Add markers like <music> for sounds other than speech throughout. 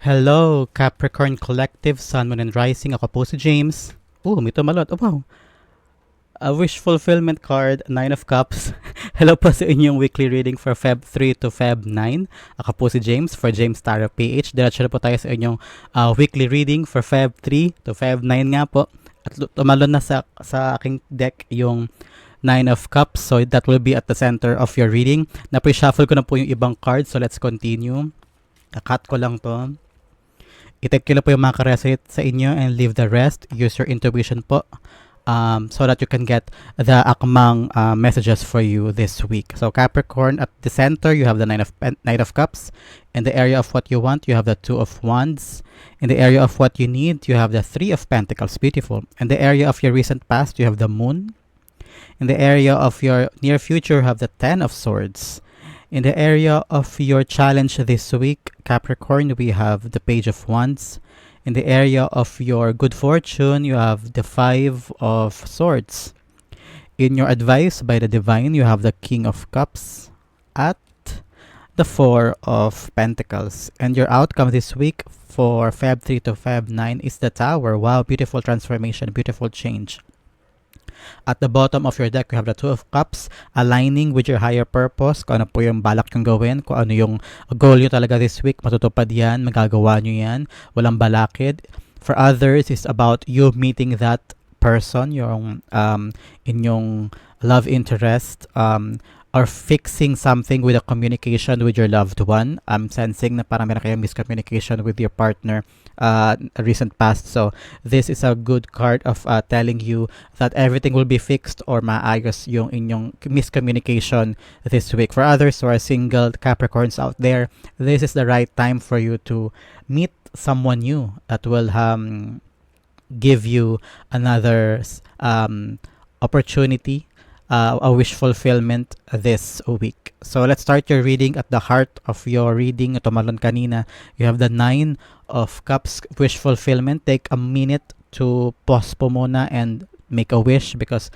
Hello, Capricorn Collective, Sun, Moon, and Rising. Ako po si James. Oh, may tumalot. Oh, wow. A wish fulfillment card, Nine of Cups. <laughs> Hello po sa inyong weekly reading for Feb 3 to Feb 9. Ako po si James for James Tarot PH. Diretso na po tayo sa inyong uh, weekly reading for Feb 3 to Feb 9 nga po. At tumalon na sa, sa aking deck yung Nine of Cups. So that will be at the center of your reading. Na-pre-shuffle ko na po yung ibang cards. So let's continue. Kakat ko lang to. I-take ko lang po yung mga resonate sa inyo and leave the rest. Use your intuition po um, so that you can get the akmang uh, messages for you this week. So Capricorn, at the center, you have the Nine of, Knight of Cups. In the area of what you want, you have the Two of Wands. In the area of what you need, you have the Three of Pentacles. Beautiful. In the area of your recent past, you have the Moon. In the area of your near future, you have the Ten of Swords. In the area of your challenge this week, Capricorn, we have the Page of Wands. In the area of your good fortune, you have the Five of Swords. In your advice by the Divine, you have the King of Cups at the Four of Pentacles. And your outcome this week for Feb 3 to Feb 9 is the Tower. Wow, beautiful transformation, beautiful change. At the bottom of your deck, you have the Two of Cups, aligning with your higher purpose, kung ano po yung balak yung gawin, kung ano yung goal nyo talaga this week, matutupad yan, magagawa nyo yan, walang balakid. For others, it's about you meeting that person, yung um, inyong love interest, um, or fixing something with a communication with your loved one. I'm sensing na parang meron kayong miscommunication with your partner uh, recent past. So, this is a good card of uh, telling you that everything will be fixed or maayos yung inyong miscommunication this week. For others who are single Capricorns out there, this is the right time for you to meet someone new that will um, give you another um, opportunity uh, a wish fulfillment this week. So let's start your reading at the heart of your reading. Tumalon kanina. You have the Nine of Cups wish fulfillment. Take a minute to pause po muna and make a wish because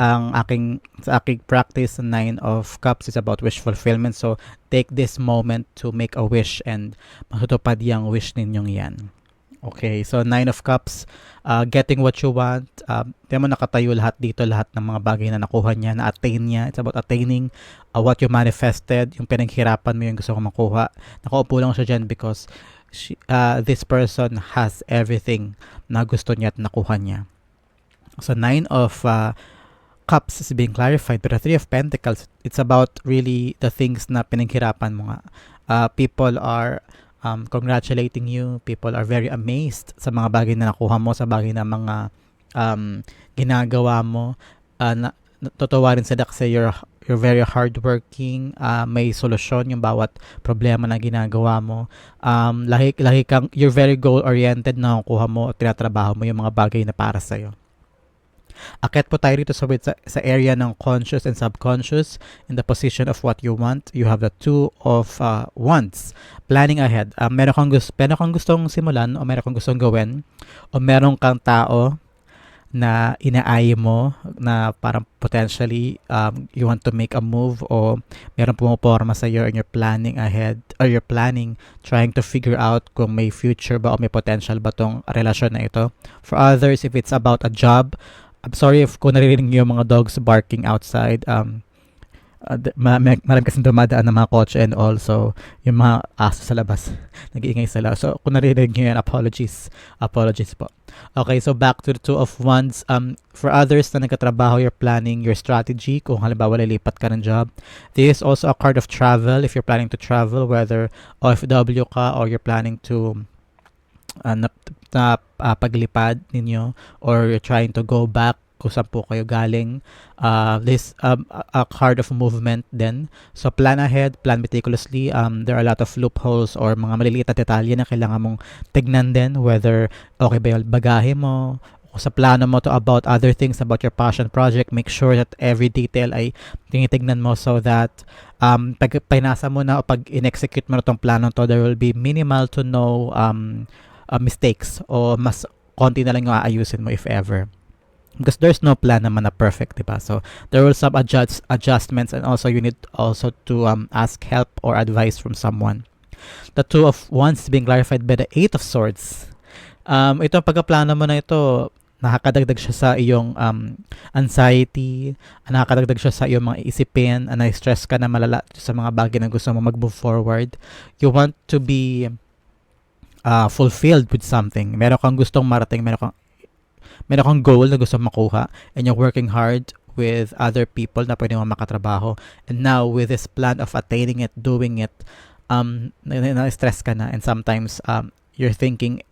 ang aking sa aking practice nine of cups is about wish fulfillment so take this moment to make a wish and matutupad yung wish ninyong yan Okay, so Nine of Cups, uh, getting what you want. Um, mo nakatayo lahat dito, lahat ng mga bagay na nakuha niya, na-attain niya. It's about attaining uh, what you manifested, yung pinaghirapan mo yung gusto ko makuha. Nakaupo lang siya dyan because she, uh, this person has everything na gusto niya at nakuha niya. So Nine of uh, Cups is being clarified, but the Three of Pentacles, it's about really the things na pinaghirapan mo nga. Uh, people are um, congratulating you. People are very amazed sa mga bagay na nakuha mo, sa bagay na mga um, ginagawa mo. Uh, na, totoo rin sila kasi you're, you're very hardworking, uh, may solusyon yung bawat problema na ginagawa mo. Um, lahi, lahi kang, you're very goal-oriented na kuha mo at tinatrabaho mo yung mga bagay na para sa'yo. Akit po tayo rito sa, sa, area ng conscious and subconscious in the position of what you want. You have the two of uh, wants. Planning ahead. Um, meron, kang gusto, meron kang gustong simulan o meron kang gustong gawin o meron kang tao na inaay mo na parang potentially um, you want to make a move o meron pumaporma sa iyo and you're planning ahead or you're planning trying to figure out kung may future ba o may potential ba tong relasyon na ito. For others, if it's about a job, I'm sorry if kung naririnig niyo yung mga dogs barking outside. Um, uh, ma- ma- marami kasing dumadaan ng mga kotse and also yung mga aso sa labas. <laughs> Nag-iingay sila. So, kung naririnig niyo yan, apologies. Apologies po. Okay, so back to the two of wands. Um, for others na nagkatrabaho, you're planning your strategy. Kung halimbawa lilipat ka ng job. This is also a card of travel. If you're planning to travel, whether OFW ka or you're planning to uh, na, uh, paglipad ninyo or you're trying to go back kung saan po kayo galing. Uh, this um, a card of movement din. So plan ahead, plan meticulously. Um, there are a lot of loopholes or mga maliliit na detalye na kailangan mong tignan din whether okay ba yung bagahe mo sa plano mo to about other things about your passion project. Make sure that every detail ay tinitignan mo so that um, pag pinasa mo na o pag in-execute mo na tong plano to, there will be minimal to no um, uh, mistakes o mas konti na lang yung aayusin mo if ever because there's no plan naman na perfect, diba? So there will some adjust adjustments and also you need also to um, ask help or advice from someone. The Two of Wands being clarified by the Eight of Swords. Um, ito pagkaplano mo na ito, nakakadagdag siya sa iyong um, anxiety, nakakadagdag siya sa iyong mga isipin, na stress ka na malala sa mga bagay na gusto mo mag-move forward. You want to be uh, fulfilled with something. Meron kang gustong marating, meron kang meron kang goal na gusto makuha and you're working hard with other people na pwede mo makatrabaho. And now, with this plan of attaining it, doing it, um, na-stress ka na and sometimes um, you're thinking,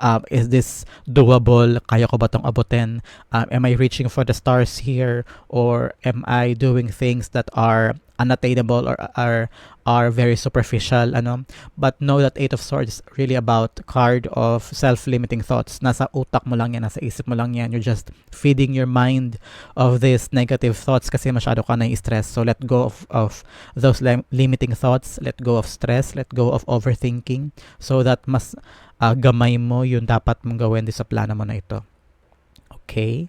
um, is this doable? Kaya ko ba itong abutin? Um, am I reaching for the stars here? Or am I doing things that are unattainable or are are very superficial ano? But know that eight of swords is really about card of self-limiting thoughts. Nasa utak mo lang yan nasa isip mo lang yan. You're just feeding your mind of these negative thoughts kasi masyado ka na stress so let go of, of those lim- limiting thoughts. Let go of stress. Let go of overthinking. So that mas uh, gamay mo yung dapat mong gawin sa plano mo na ito okay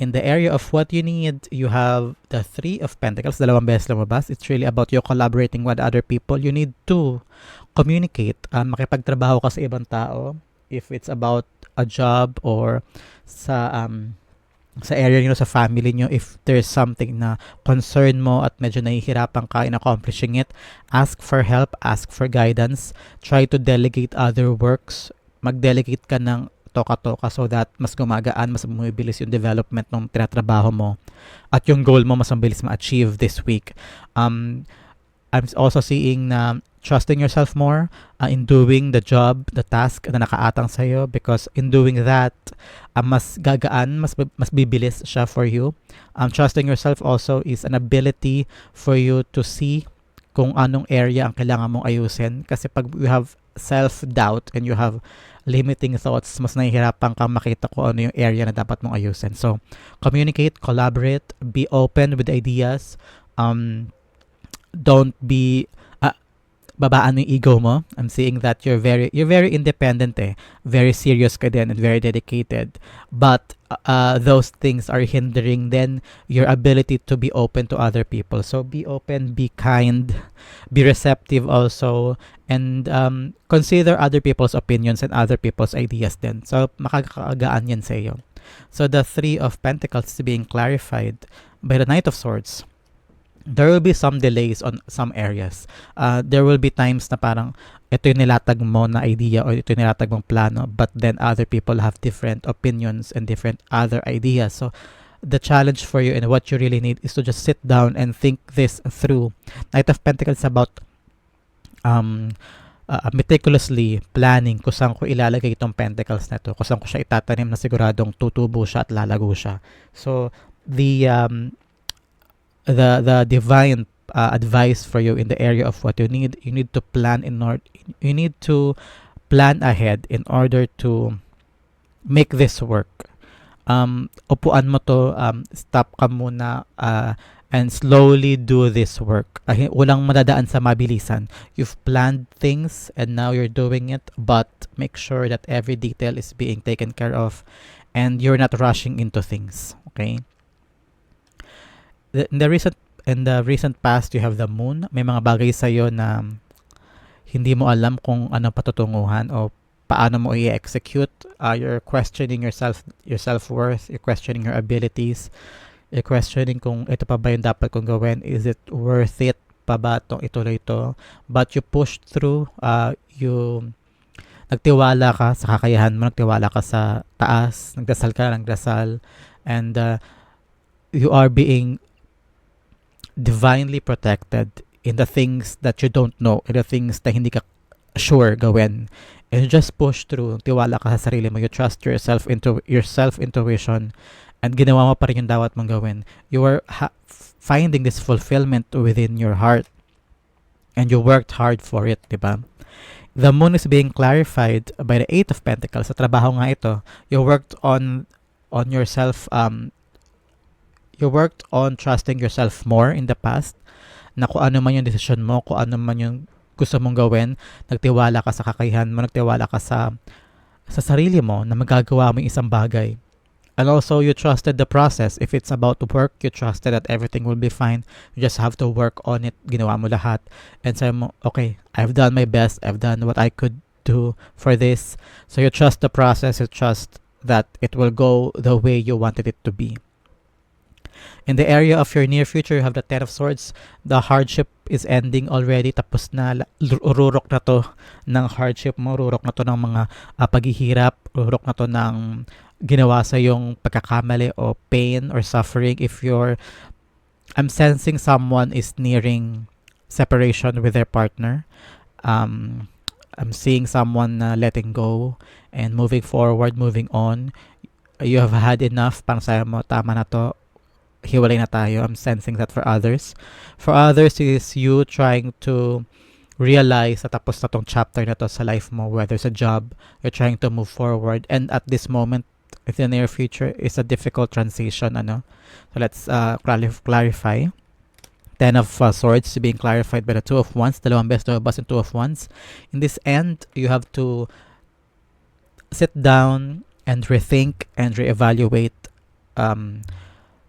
in the area of what you need, you have the Three of Pentacles, dalawang beses lumabas. It's really about you collaborating with other people. You need to communicate, um, makipagtrabaho ka sa ibang tao. If it's about a job or sa um, sa area niyo sa family niyo if there's something na concern mo at medyo nahihirapan ka in accomplishing it ask for help ask for guidance try to delegate other works mag-delegate ka ng toka-toka so that mas gumagaan, mas bumibilis yung development ng tinatrabaho mo at yung goal mo mas mabilis ma-achieve this week. Um, I'm also seeing na trusting yourself more uh, in doing the job, the task na nakaatang sa'yo because in doing that, uh, mas gagaan, mas, mas bibilis siya for you. Um, trusting yourself also is an ability for you to see kung anong area ang kailangan mong ayusin kasi pag you have self-doubt and you have limiting thoughts, mas nahihirapan kang makita kung ano yung area na dapat mong ayusin. So, communicate, collaborate, be open with ideas, um, don't be babaan yung ego mo. I'm seeing that you're very you're very independent eh. Very serious ka din and very dedicated. But uh, those things are hindering then your ability to be open to other people. So be open, be kind, be receptive also and um, consider other people's opinions and other people's ideas then. So makakagaan yan sa iyo. So the three of pentacles is being clarified by the knight of swords there will be some delays on some areas. Uh, there will be times na parang ito yung nilatag mo na idea or ito yung nilatag mong plano but then other people have different opinions and different other ideas. So, the challenge for you and what you really need is to just sit down and think this through. Knight of Pentacles about um, uh, meticulously planning kung saan ko ilalagay itong pentacles na to, kung saan ko siya itatanim na siguradong tutubo siya at lalago siya. So, the um, the the divine uh, advice for you in the area of what you need you need to plan in order you need to plan ahead in order to make this work um upuan mo to um stop ka muna uh, and slowly do this work. Uh, walang madadaan sa mabilisan. You've planned things and now you're doing it, but make sure that every detail is being taken care of and you're not rushing into things. Okay? In the recent in the recent past you have the moon. May mga bagay sa iyo na hindi mo alam kung ano patutunguhan o paano mo i-execute. Uh, you're questioning yourself your self-worth you're questioning your abilities you're questioning kung ito pa ba yung dapat kong gawin is it worth it pa ba itong ituloy ito but you pushed through uh, you nagtiwala ka sa kakayahan mo nagtiwala ka sa taas nagdasal ka nagdasal and uh, you are being divinely protected in the things that you don't know, in the things na hindi ka sure gawin. And just push through. Tiwala ka sa sarili mo. You trust yourself into your self-intuition and ginawa mo pa rin yung dapat mong gawin. You are ha- finding this fulfillment within your heart and you worked hard for it, di ba? The moon is being clarified by the Eight of Pentacles. Sa trabaho nga ito, you worked on on yourself um, you worked on trusting yourself more in the past na kung ano man yung decision mo, kung ano man yung gusto mong gawin, nagtiwala ka sa kakayahan mo, nagtiwala ka sa sa sarili mo na magagawa mo yung isang bagay. And also, you trusted the process. If it's about to work, you trusted that everything will be fine. You just have to work on it. Ginawa mo lahat. And sabi mo, okay, I've done my best. I've done what I could do for this. So you trust the process. You trust that it will go the way you wanted it to be. In the area of your near future, you have the Ten of Swords. The hardship is ending already. Tapos na, rurok na to ng hardship mo. Rurok na to ng mga ah, paghihirap. Rurok na to ng ginawa sa yung pagkakamali o pain or suffering. If you're, I'm sensing someone is nearing separation with their partner. Um, I'm seeing someone na letting go and moving forward, moving on. You have had enough. Parang sabi mo, tama na to hiwalay na tayo. I'm sensing that for others. For others is you trying to realize na tapos na tong chapter na to sa life mo, whether it's a job, you're trying to move forward. And at this moment, in the near future, is a difficult transition. Ano? So let's uh, clarify. Ten of uh, Swords being clarified by the Two of Wands. Dalawang beses lumabas and Two of Wands. In this end, you have to sit down and rethink and reevaluate um,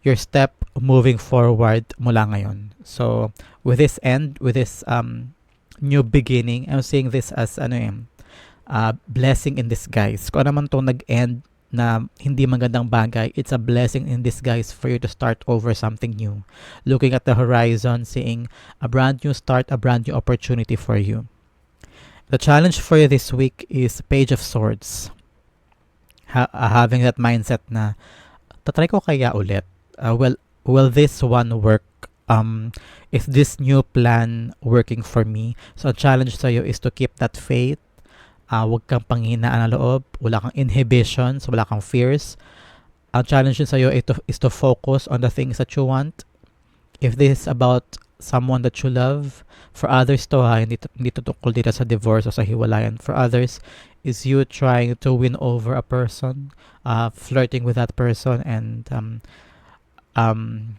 your step moving forward mula ngayon. So, with this end, with this um, new beginning, I'm seeing this as ano eh, uh, blessing in disguise. Kung ano man itong nag-end na hindi magandang bagay, it's a blessing in disguise for you to start over something new. Looking at the horizon, seeing a brand new start, a brand new opportunity for you. The challenge for you this week is Page of Swords. Ha- having that mindset na tatry ko kaya ulit. Uh, well, will this one work? Um, is this new plan working for me? So, ang challenge sa'yo is to keep that faith. Uh, huwag kang panghinaan ng loob. Wala kang inhibitions. Wala kang fears. Ang challenge din sa'yo is to, is to focus on the things that you want. If this is about someone that you love, for others to ha, hindi, to- hindi to tungkol dito sa divorce o sa hiwalayan. For others, is you trying to win over a person, uh, flirting with that person, and um, um,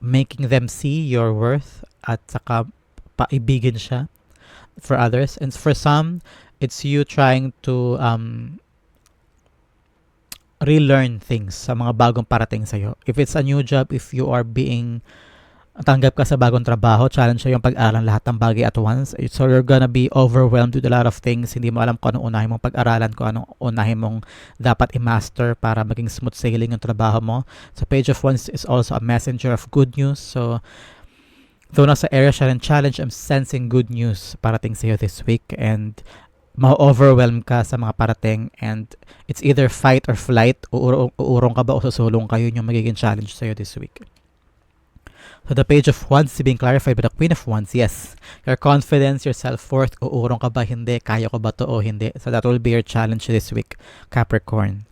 making them see your worth at saka paibigin siya for others. And for some, it's you trying to um, relearn things sa mga bagong parating sa'yo. If it's a new job, if you are being tanggap ka sa bagong trabaho, challenge sa'yo yung pag-aralan lahat ng bagay at once. So you're gonna be overwhelmed with a lot of things. Hindi mo alam kung anong unahin mong pag-aralan, kung anong unahin mong dapat i-master para maging smooth sailing yung trabaho mo. So Page of Wands is also a messenger of good news. So though nasa area siya ng challenge, I'm sensing good news parating sa'yo this week and ma-overwhelm ka sa mga parating and it's either fight or flight, uurong, uurong ka ba o susulong kayo yung magiging challenge sa'yo this week. So the page of wands is being clarified by the queen of wands. Yes, your confidence, your self-worth, uurong ka ba, hindi, kaya ko ba to o hindi. So that will be your challenge this week, Capricorn.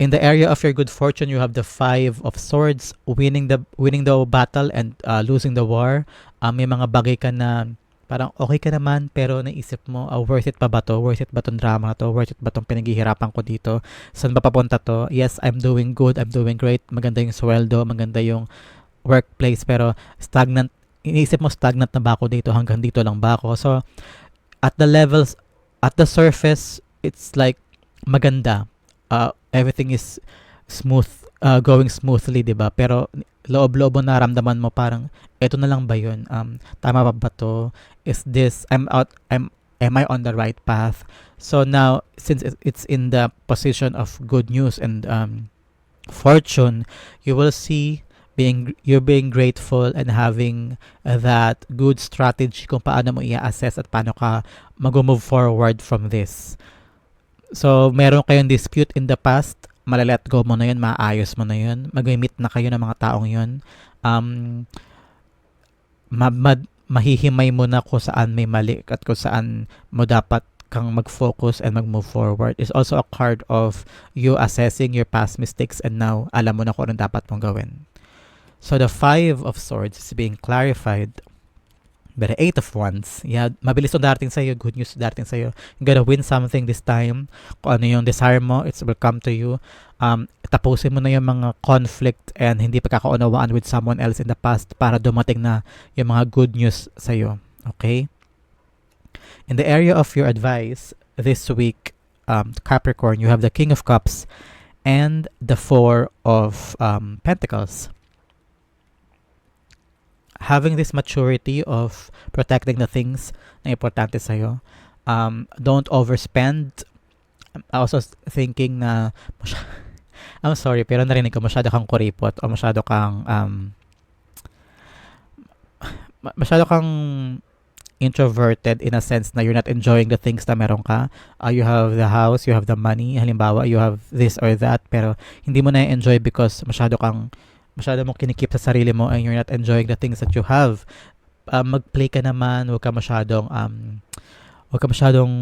In the area of your good fortune, you have the five of swords, winning the winning the battle and uh, losing the war. Uh, may mga bagay ka na parang okay ka naman pero naisip mo, uh, worth it pa ba to? Worth it ba tong drama na to? Worth it ba tong pinaghihirapan ko dito? Saan ba papunta to? Yes, I'm doing good. I'm doing great. Maganda yung sweldo. Maganda yung workplace pero stagnant iniisip mo stagnant na ba ako dito hanggang dito lang ba ako? So at the levels at the surface it's like maganda. Uh, everything is smooth uh, going smoothly 'di ba? Pero loob-loob mo naramdaman mo parang eto na lang ba yun? Um tama pa ba to? Is this I'm out I'm am I on the right path? So now since it- it's in the position of good news and um fortune you will see being you're being grateful and having uh, that good strategy kung paano mo i-assess at paano ka mag-move forward from this. So, meron kayong dispute in the past, malalet go mo na yun, maayos mo na yun, mag-meet na kayo ng mga taong yun. Um, ma- ma- mahihimay mo na kung saan may mali at kung saan mo dapat kang mag-focus and mag-move forward. It's also a card of you assessing your past mistakes and now alam mo na kung anong dapat mong gawin. So the Five of Swords is being clarified by the Eight of Wands. Yeah, mabilis yung darating sa'yo. Good news darating sa'yo. You're gonna win something this time. Kung ano yung desire mo, it will come to you. Um, tapusin mo na yung mga conflict and hindi pagkakaunawaan with someone else in the past para dumating na yung mga good news sa'yo. Okay? In the area of your advice this week, um, Capricorn, you have the King of Cups and the Four of um, Pentacles. Having this maturity of protecting the things na importante sa'yo, um, don't overspend. I'm also thinking na, <laughs> I'm sorry, pero narinig ko, masyado kang kuripot o masyado kang, um, ma- masyado kang introverted in a sense na you're not enjoying the things na meron ka. Uh, you have the house, you have the money, halimbawa, you have this or that, pero hindi mo na-enjoy because masyado kang, masyado mong kinikip sa sarili mo and you're not enjoying the things that you have. Uh, mag-play ka naman, huwag ka masyadong, um, huwag ka masyadong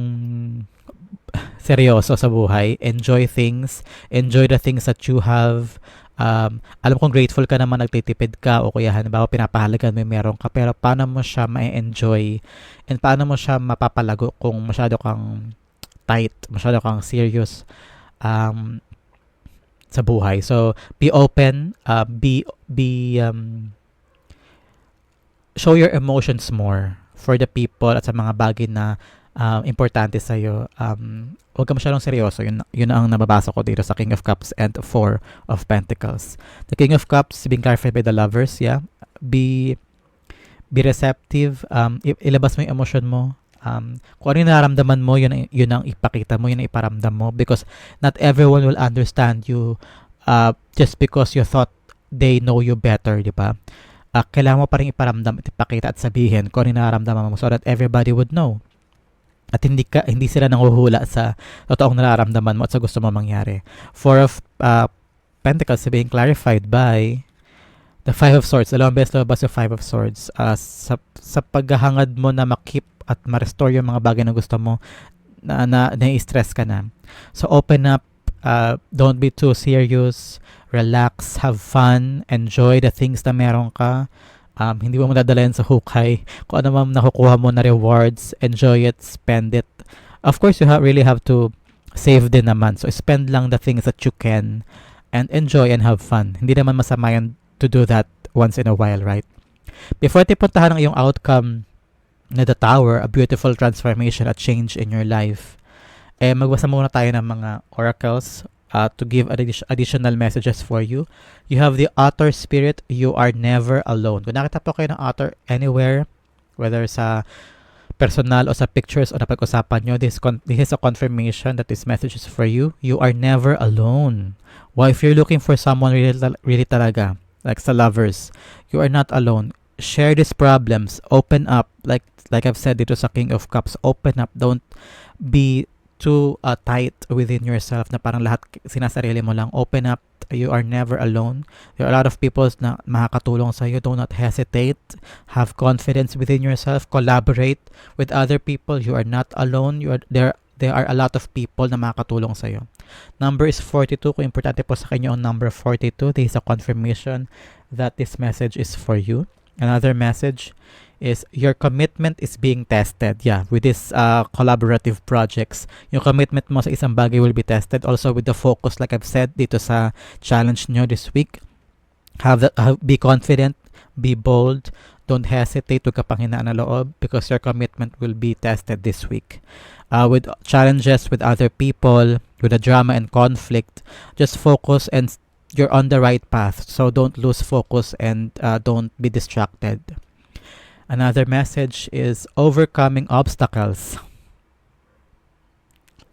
seryoso sa buhay. Enjoy things, enjoy the things that you have, um, alam kong grateful ka naman nagtitipid ka o kaya halimbawa pinapahalagan mo yung meron ka pero paano mo siya ma-enjoy and paano mo siya mapapalago kung masyado kang tight, masyado kang serious um, sa buhay. So, be open, uh, be, be, um, show your emotions more for the people at sa mga bagay na um, importante sa'yo. Um, huwag ka masyadong seryoso. Yun, yun ang nababasa ko dito sa King of Cups and Four of Pentacles. The King of Cups being clarified by the lovers, yeah. Be be receptive. Um, ilabas mo yung emotion mo. Um, kung ano yung nararamdaman mo, yun, yun ang ipakita mo, yun ang iparamdam mo. Because not everyone will understand you uh, just because you thought they know you better, di ba? Uh, kailangan mo pa rin iparamdam at ipakita at sabihin kung ano yung nararamdaman mo so that everybody would know at hindi ka hindi sila nanguhula sa totoong nararamdaman mo at sa gusto mo mangyari. Four of uh, Pentacles being clarified by the Five of Swords. Dalawang beses lumabas yung Five of Swords. Uh, sa, sa paghahangad mo na makip at ma-restore yung mga bagay na gusto mo na, na nai-stress ka na. So open up, uh, don't be too serious, relax, have fun, enjoy the things na meron ka um, hindi mo madadala yan sa hukay. <laughs> Kung ano man nakukuha mo na rewards, enjoy it, spend it. Of course, you ha- really have to save din naman. So, spend lang the things that you can and enjoy and have fun. Hindi naman masama yan to do that once in a while, right? Before tayo puntahan ang iyong outcome na the tower, a beautiful transformation, a change in your life, eh, magbasa muna tayo ng mga oracles uh, to give addi- additional messages for you. You have the otter spirit, you are never alone. Kung nakita po kayo ng otter anywhere, whether sa personal o sa pictures o napag-usapan nyo, this, con- this is a confirmation that this message is for you. You are never alone. Well, if you're looking for someone really, really talaga, like sa lovers, you are not alone. Share these problems. Open up. Like like I've said dito sa King of Cups, open up. Don't be too uh, tight within yourself na parang lahat sinasarili mo lang. Open up. You are never alone. There are a lot of people na makakatulong sa iyo. Do not hesitate. Have confidence within yourself. Collaborate with other people. You are not alone. You are there. There are a lot of people na makakatulong sa iyo. Number is 42. Kung importante po sa kanya ang number 42, this is a confirmation that this message is for you. Another message is your commitment is being tested. Yeah, with this uh, collaborative projects, yung commitment mo sa isang bagay will be tested. Also with the focus, like I've said dito sa challenge nyo this week, have, the, have be confident, be bold, don't hesitate, huwag ka pang hinaan na loob because your commitment will be tested this week. Uh, with challenges with other people, with the drama and conflict, just focus and you're on the right path. So don't lose focus and uh, don't be distracted. Another message is overcoming obstacles.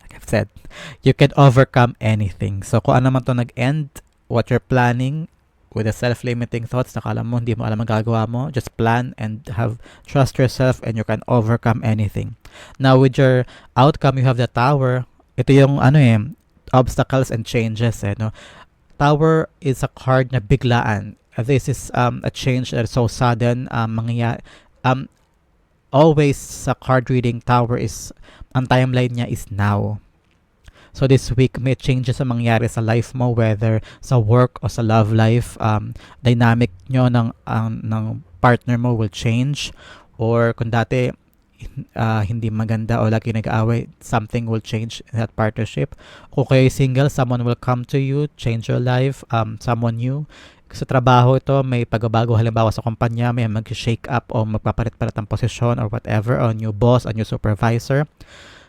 Like I've said, you can overcome anything. So kung ano man to nag-end, what you're planning with the self-limiting thoughts, nakala mo, hindi mo alam ang gagawa mo, just plan and have trust yourself and you can overcome anything. Now with your outcome, you have the tower. Ito yung ano eh, obstacles and changes eh, no? Tower is a card na biglaan. This is um, a change that is so sudden. Um, mangyaya- um, always sa card reading, Tower is, ang timeline niya is now. So this week, may changes sa mangyari sa life mo, whether sa work o sa love life. Um, dynamic nyo ng, ang ng partner mo will change. Or kung dati, ah, hindi maganda o lagi nag-aaway, something will change that partnership. Kung kayo single, someone will come to you, change your life, um, someone new. Sa trabaho ito, may pagbabago halimbawa sa kumpanya, may mag-shake up o magpapalit-palit ng posisyon or whatever, o new boss, a new supervisor.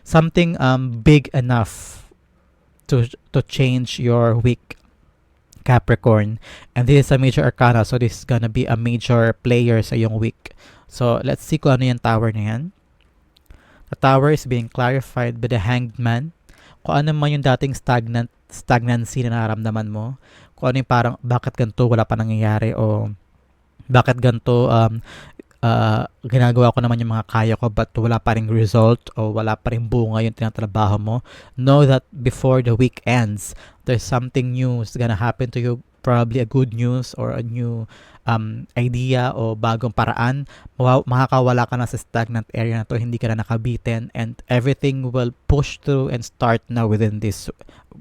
Something um, big enough to to change your week Capricorn. And this is a major arcana, so this is gonna be a major player sa iyong week. So, let's see kung ano yung tower na yan. The tower is being clarified by the hanged man. Kung ano man yung dating stagnant stagnancy na nararamdaman mo. Kung ano yung parang, bakit ganito, wala pa nangyayari, o bakit ganito, um, uh, ginagawa ko naman yung mga kaya ko but wala pa ring result o wala pa ring bunga yung tinatrabaho mo. Know that before the week ends, there's something new is gonna happen to you. Probably a good news or a new um, idea o bagong paraan. Makakawala ka na sa stagnant area na to, hindi ka na nakabitin and everything will push through and start now within this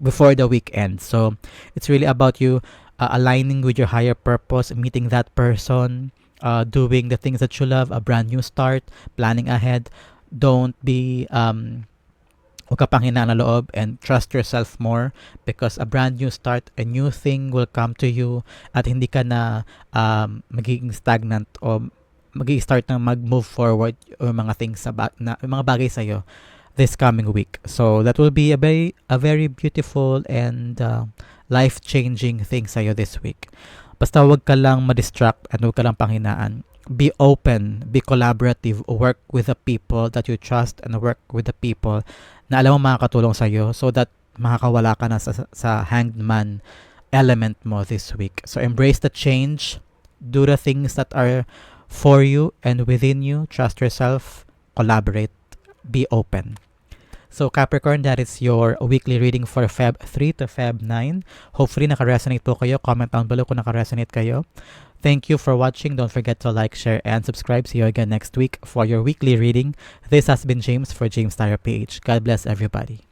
before the weekend. So it's really about you uh, aligning with your higher purpose, meeting that person, uh, doing the things that you love, a brand new start, planning ahead. Don't be um, huwag ka pang hinaan ng loob and trust yourself more because a brand new start, a new thing will come to you at hindi ka na um, magiging stagnant o mag-start na mag-move forward o mga things sa ba- na, mga bagay sa'yo this coming week. So that will be a very, a very beautiful and uh, life-changing thing sa'yo this week. Basta huwag ka lang ma-distract at huwag ka lang panghinaan. Be open, be collaborative, work with the people that you trust and work with the people na alam mo makakatulong sa'yo so that makakawala ka na sa, sa hanged man element mo this week. So embrace the change, do the things that are for you and within you, trust yourself, collaborate, be open. So Capricorn, that is your weekly reading for Feb 3 to Feb 9. Hopefully naka-resonate po kayo. Comment down below kung naka-resonate kayo. Thank you for watching. Don't forget to like, share, and subscribe. See you again next week for your weekly reading. This has been James for James Tyler PH. God bless everybody.